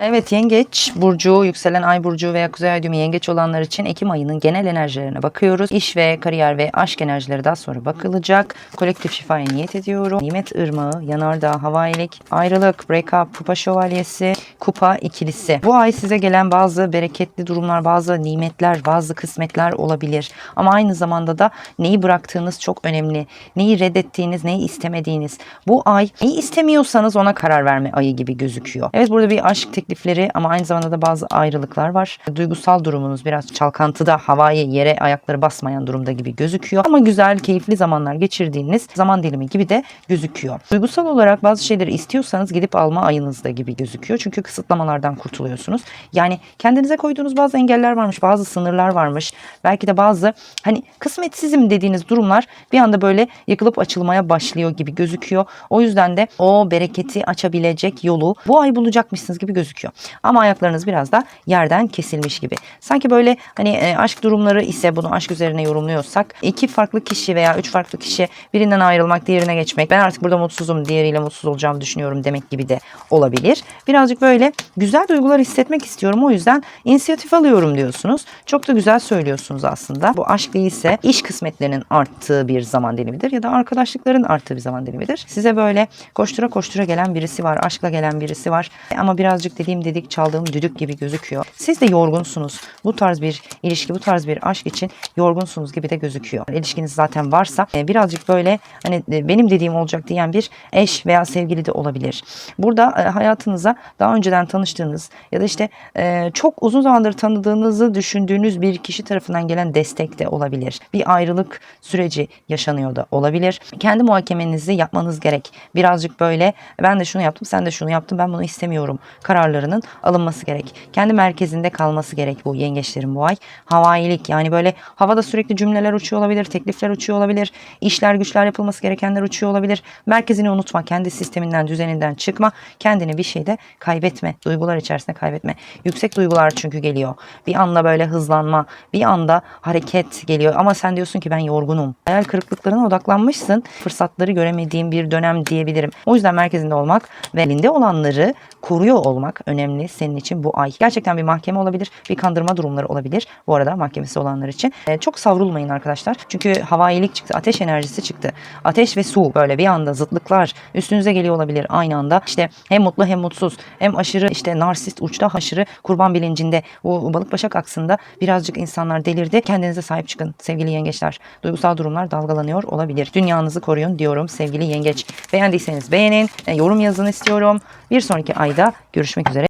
Evet yengeç burcu, yükselen ay burcu veya kuzey ay düğümü yengeç olanlar için Ekim ayının genel enerjilerine bakıyoruz. İş ve kariyer ve aşk enerjileri daha sonra bakılacak. Kolektif şifaya niyet ediyorum. Nimet ırmağı, yanardağ, havailik, ayrılık, break-up, kupa şövalyesi, kupa ikilisi. Bu ay size gelen bazı bereketli durumlar, bazı nimetler, bazı kısmetler olabilir. Ama aynı zamanda da neyi bıraktığınız çok önemli. Neyi reddettiğiniz, neyi istemediğiniz. Bu ay neyi istemiyorsanız ona karar verme ayı gibi gözüküyor. Evet burada bir aşk teklifleri ama aynı zamanda da bazı ayrılıklar var. Duygusal durumunuz biraz çalkantıda, havaya, yere ayakları basmayan durumda gibi gözüküyor. Ama güzel, keyifli zamanlar geçirdiğiniz zaman dilimi gibi de gözüküyor. Duygusal olarak bazı şeyleri istiyorsanız gidip alma ayınızda gibi gözüküyor. Çünkü kısıtlamalardan kurtuluyorsunuz. Yani kendinize koyduğunuz bazı engeller varmış, bazı sınırlar varmış. Belki de bazı hani kısmetsizim dediğiniz durumlar bir anda böyle yıkılıp açılmaya başlıyor gibi gözüküyor. O yüzden de o bereketi açabilecek yolu bu ay bulacakmışsınız gibi gözüküyor. Ama ayaklarınız biraz da yerden kesilmiş gibi. Sanki böyle hani e, aşk durumları ise bunu aşk üzerine yorumluyorsak iki farklı kişi veya üç farklı kişi birinden ayrılmak, diğerine geçmek. Ben artık burada mutsuzum, diğeriyle mutsuz olacağımı düşünüyorum demek gibi de olabilir. Birazcık böyle güzel duygular hissetmek istiyorum. O yüzden inisiyatif alıyorum diyorsunuz. Çok da güzel söylüyorsunuz aslında. Bu aşk değilse iş kısmetlerinin arttığı bir zaman dilimidir ya da arkadaşlıkların arttığı bir zaman dilimidir. Size böyle koştura koştura gelen birisi var, aşkla gelen birisi var ama birazcık dediğim dedik çaldığım düdük gibi gözüküyor. Siz de yorgunsunuz. Bu tarz bir ilişki, bu tarz bir aşk için yorgunsunuz gibi de gözüküyor. İlişkiniz zaten varsa e, birazcık böyle hani e, benim dediğim olacak diyen bir eş veya sevgili de olabilir. Burada e, hayatınıza daha önceden tanıştığınız ya da işte çok uzun zamandır tanıdığınızı düşündüğünüz bir kişi tarafından gelen destek de olabilir. Bir ayrılık süreci yaşanıyor da olabilir. Kendi muhakemenizi yapmanız gerek. Birazcık böyle ben de şunu yaptım, sen de şunu yaptın, ben bunu istemiyorum kararlarının alınması gerek. Kendi merkezinde kalması gerek bu yengeçlerin bu ay. Havailik yani böyle havada sürekli cümleler uçuyor olabilir, teklifler uçuyor olabilir, işler güçler yapılması gerekenler uçuyor olabilir. Merkezini unutma, kendi sisteminden, düzeninden çıkma, kendini bir şeyde kaybetme, duygular içerisinde kaybetme. Yüksek duygular çünkü geliyor. Bir anda böyle hızlanma, bir anda hareket geliyor ama sen diyorsun ki ben yorgunum. Hayal kırıklıklarına odaklanmışsın. Fırsatları göremediğim bir dönem diyebilirim. O yüzden merkezinde olmak ve elinde olanları koruyor olmak önemli senin için bu ay. Gerçekten bir mahkeme olabilir, bir kandırma durumları olabilir. Bu arada mahkemesi olanlar için. Ee, çok savrulmayın arkadaşlar. Çünkü havailik çıktı, ateş enerjisi çıktı. Ateş ve su böyle bir anda zıtlıklar üstünüze geliyor olabilir aynı anda. İşte hem mutlu hem mutsuz, hem aşırı işte narsist uçta aşırı kurban bilincinde. Bu balık başak aksında birazcık insanlar delirdi. Kendinize sahip çıkın sevgili yengeçler. Duygusal durumlar dalgalanıyor olabilir. Dünyanızı koruyun diyorum sevgili yengeç. Beğendiyseniz beğenin, e, yorum yazın istiyorum. Bir sonraki ayda görüşmek üzere.